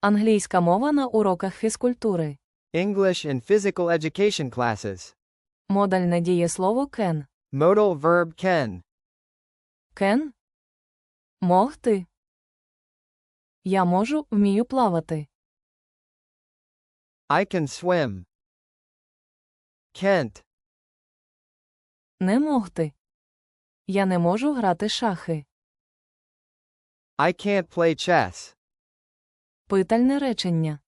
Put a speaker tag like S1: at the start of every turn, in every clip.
S1: Англійська мова на уроках фізкультури.
S2: English and physical education classes.
S1: Модальне дієслово can.
S2: Modal verb can.
S1: Can? Могти. Я можу, вмію плавати.
S2: I can swim. Can't.
S1: Не могти. Я не можу грати шахи.
S2: I can't play chess.
S1: Питальне речення.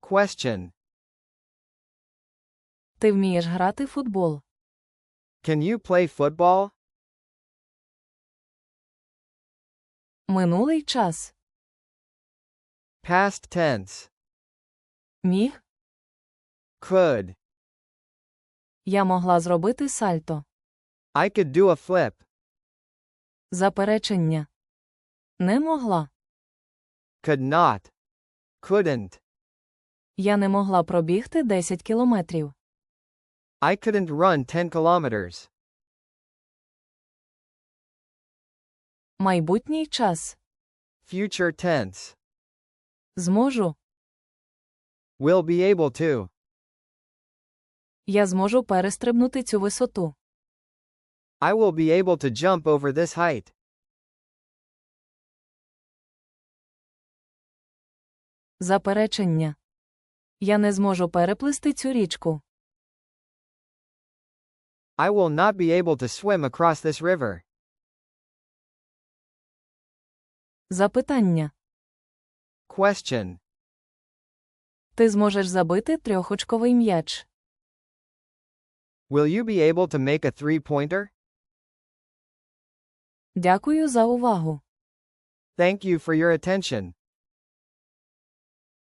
S2: Question.
S1: Ти вмієш грати футбол.
S2: Can you play football?
S1: Минулий час.
S2: Past tense.
S1: Міг.
S2: Could.
S1: Я могла зробити сальто.
S2: I could do a flip.
S1: Заперечення. Не могла.
S2: Could not. Couldn't.
S1: Я не могла пробігти 10 кілометрів.
S2: I couldn't run 10 kilometers.
S1: Майбутній час.
S2: Future tense.
S1: Зможу.
S2: Will be able to.
S1: Я зможу перестрибнути цю висоту.
S2: I will be able to jump over this height.
S1: Заперечення. Я не зможу переплисти цю річку.
S2: I will not be able to swim across this river.
S1: Запитання.
S2: Question.
S1: Ти зможеш забити трьохочковий м'яч.
S2: Will you be able to make a three-pointer?
S1: Дякую за увагу.
S2: Thank you for your attention.